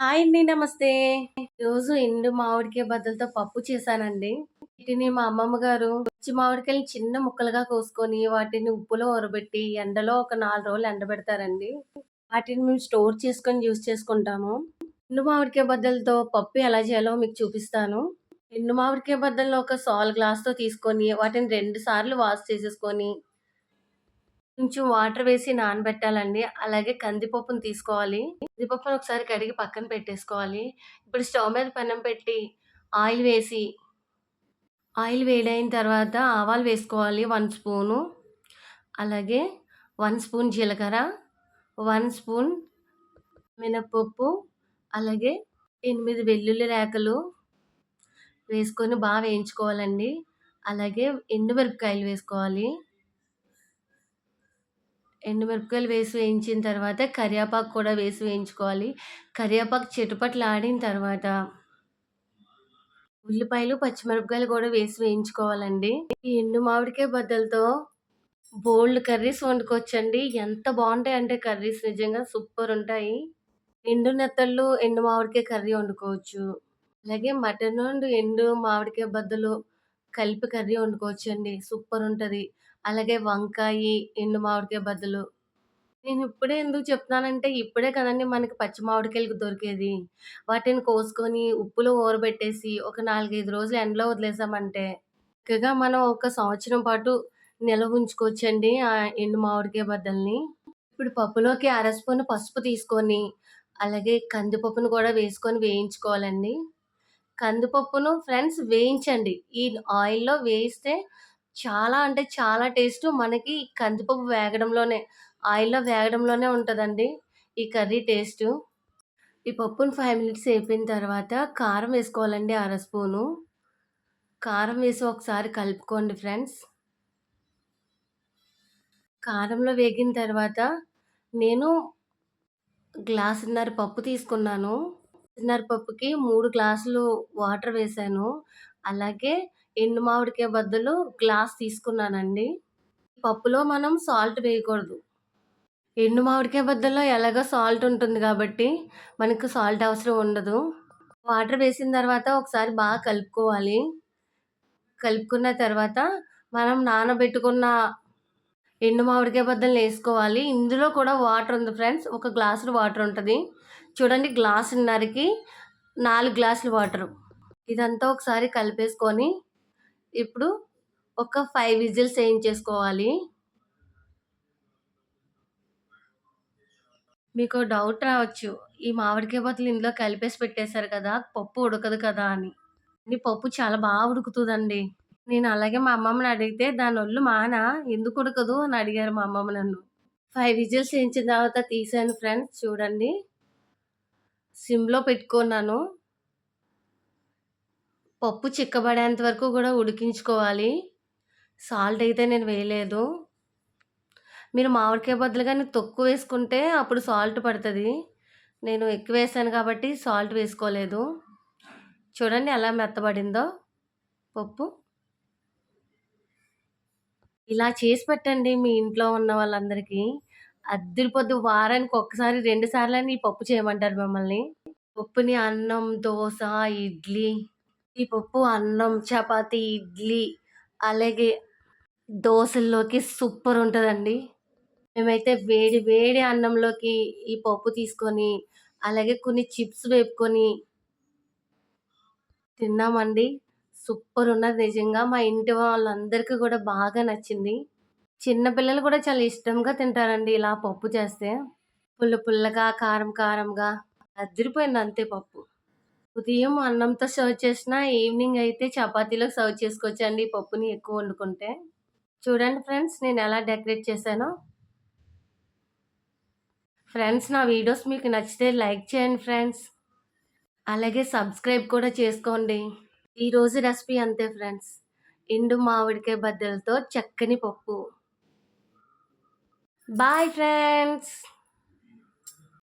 Hi అండి. నమస్తే. రోజు ఎండు మామిడికాయ బద్దలతో పప్పు చేశానండి. వీటిని మా అమ్మమ్మ గారు పచ్చి మామిడికాయలు చిన్న ముక్కలుగా కోసుకొని, వాటిని ఉప్పులో ఊరబెట్టి, ఎండలో ఒక నాలుగు రోజులు ఎండబెడతారండి. వాటిని మేము స్టోర్ చేసుకొని యూజ్ చేసుకుంటాము. ఎండు మామిడికాయ బద్దలతో పప్పు ఎలా చేయాలో మీకు చూపిస్తాను. ఎండు మామిడికాయ బద్దలను ఒక సాల్ గ్లాస్‌తో తీసుకొని, వాటిని రెండు సార్లు వాష్ చేసేసుకొని కొంచెం వాటర్ వేసి నానబెట్టాలండి. అలాగే కందిపప్పును తీసుకోవాలి. కందిపప్పును ఒకసారి కడిగి పక్కన పెట్టేసుకోవాలి. ఇప్పుడు స్టవ్ మీద పెనం పెట్టి ఆయిల్ వేసి ఆయిల్ వేడైన తర్వాత ఆవాలు వేసుకోవాలి వన్ స్పూను. అలాగే వన్ స్పూన్ జీలకర్ర, వన్ స్పూన్ మినప్పప్పు అలాగే ఎనిమిది వెల్లుల్లి రేకలు వేసుకొని బాగా వేయించుకోవాలండి. అలాగే ఎండుమిరపకాయలు వేసుకోవాలి. ఎండుమిరపకాయలు వేసి వేయించిన తర్వాత కరివేపాకు కూడా వేసి వేయించుకోవాలి. కరివేపాకు చిటపటలాడిన తర్వాత ఉల్లిపాయలు, పచ్చిమిరపకాయలు కూడా వేసి వేయించుకోవాలండి. ఈ ఎండు మామిడికాయ బద్దలతో బోల్డ్ కర్రీస్ వండుకోవచ్చండి. ఎంత బావుంటాయంటే కర్రీస్ నిజంగా సూపర్ ఉంటాయి. ఎండు నెత్తళ్ళు, ఎండు మామిడికాయ కర్రీ వండుకోవచ్చు. అలాగే మటన్ అండ్ ఎండు మామిడికాయ బద్దలు కలిపి కర్రీ వండుకోవచ్చండి. సూపర్ ఉంటుంది అలాగే వంకాయి, ఎండు మామిడికాయ బద్దలు. నేను ఇప్పుడే ఎందుకు చెప్తున్నానంటే, ఇప్పుడే కదండి మనకి పచ్చి మామిడికాయలు దొరికేది. వాటిని కోసుకొని, ఉప్పులో ఊరబెట్టేసి, ఒక 4, 5 రోజులు ఎండలో వదిలేసామంటే, చక్కగా మనం ఒక సంవత్సరం పాటు నిల్వ ఉంచుకోవచ్చండి ఆ ఎండు మామిడికాయ బద్దల్ని. ఇప్పుడు పప్పులోకి అర స్పూన్ పసుపు తీసుకొని, అలాగే కందిపప్పును కూడా వేసుకొని వేయించుకోవాలండి. కందిపప్పును ఫ్రెండ్స్ వేయించండి. ఈ ఆయిల్‌లో వేయిస్తే చాలా అంటే చాలా టేస్ట్ మనకి కందిపప్పు వేగడంలోనే, ఆయిల్‌లో వేగడంలోనే ఉంటుందండి ఈ కర్రీ టేస్టు. ఈ పప్పును ఫైవ్ మినిట్స్ వేపిన తర్వాత కారం వేసుకోవాలండి అర స్పూను. కారం వేసి ఒకసారి కలుపుకోండి ఫ్రెండ్స్. కారంలో వేగిన తర్వాత నేను గ్లాసున్నర పప్పు తీసుకున్నాను. గ్లాసున్నర పప్పుకి మూడు గ్లాసులు వాటర్ వేశాను. అలాగే ఎండు మామిడికాయ బద్దలు గ్లాస్ తీసుకున్నానండి. పప్పులో మనం సాల్ట్ వేయకూడదు. ఎండు మామిడికాయ బద్దల్లో ఎలాగో సాల్ట్ ఉంటుంది కాబట్టి, మనకు సాల్ట్ అవసరం ఉండదు. వాటర్ వేసిన తర్వాత ఒకసారి బాగా కలుపుకోవాలి. కలుపుకున్న తర్వాత మనం నానబెట్టుకున్న ఎండు మామిడికాయ బద్దలను వేసుకోవాలి ఇందులో కూడా వాటర్ ఉంది ఫ్రెండ్స్. ఒక గ్లాసులు వాటర్ ఉంటుంది చూడండి గ్లాసున్నరకి నాలుగు గ్లాసులు వాటరు. ఇదంతా ఒకసారి కలిపేసుకొని, ఇప్పుడు ఒక ఫైవ్ విజిల్స్ వేయించేసుకోవాలి మీకు డౌట్ రావచ్చు. ఈ మామిడికాయ బద్దలు ఇందులో కలిపేసి పెట్టేశారు కదా! పప్పు ఉడకదు కదా అని. పప్పు చాలా బాగా ఉడుకుతుందండి నేను అలాగే మా అమ్మమ్మని అడిగితే, దాని ఒళ్ళు మానా ఎందుకు ఉడకదు?" అని అడిగారు మా అమ్మమ్మ నన్ను. ఫైవ్ విజిల్స్ వేయించిన తర్వాత తీసాను ఫ్రెండ్స్ చూడండి. సిమ్‌లో పెట్టుకున్నాను. పప్పు చిక్కబడేంత వరకు కూడా ఉడికించుకోవాలి. సాల్ట్ అయితే నేను వేయలేదు. మీరు మామిడికాయ బదులుగా నేను తక్కువ వేసుకుంటే అప్పుడు సాల్ట్ పడుతుంది నేను ఎక్కువ వేసాను కాబట్టి సాల్ట్ వేసుకోలేదు. చూడండి ఎలా మెత్తబడిందో పప్పు. ఇలా చేసి పెట్టండి మీ ఇంట్లో ఉన్న వాళ్ళందరికీ. అద్దిరిపోద్ది. వారానికి ఒక్కసారి, 2 సార్లైనా ఈ పప్పు చేయమంటారు మిమ్మల్ని. పప్పుని అన్నం, దోస, ఇడ్లీ ఈ పప్పు అన్నం, చపాతీ, ఇడ్లీ అలాగే దోసల్లోకి సూపర్ ఉంటుందండి మేమైతే వేడి వేడి అన్నంలోకి ఈ పప్పు తీసుకొని, అలాగే కొన్ని చిప్స్ వేపుకొని తిన్నామండి. సూపర్ ఉన్నది నిజంగా. మా ఇంటి వాళ్ళందరికీ కూడా బాగా నచ్చింది. చిన్నపిల్లలు కూడా చాలా ఇష్టంగా తింటారండి ఇలా పప్పు చేస్తే. పుల్ల పుల్లగా, కారం కారంగా అదిరిపోయింది అంతే పప్పు. ఉదయం అన్నంతో సర్వ్ చేసినా, ఈవినింగ్ అయితే చపాతీలోకి సర్వ్ చేసుకోవచ్చండి ఈ పప్పుని ఎక్కువ వండుకుంటే. చూడండి ఫ్రెండ్స్ నేను ఎలా డెకరేట్ చేశానో. ఫ్రెండ్స్ నా వీడియోస్ మీకు నచ్చితే లైక్ చేయండి ఫ్రెండ్స్. అలాగే సబ్స్క్రైబ్ కూడా చేసుకోండి. ఈరోజు రెసిపీ అంతే ఫ్రెండ్స్. ఎండు మామిడికాయ బద్దలతో చక్కని పప్పు. Bye friends.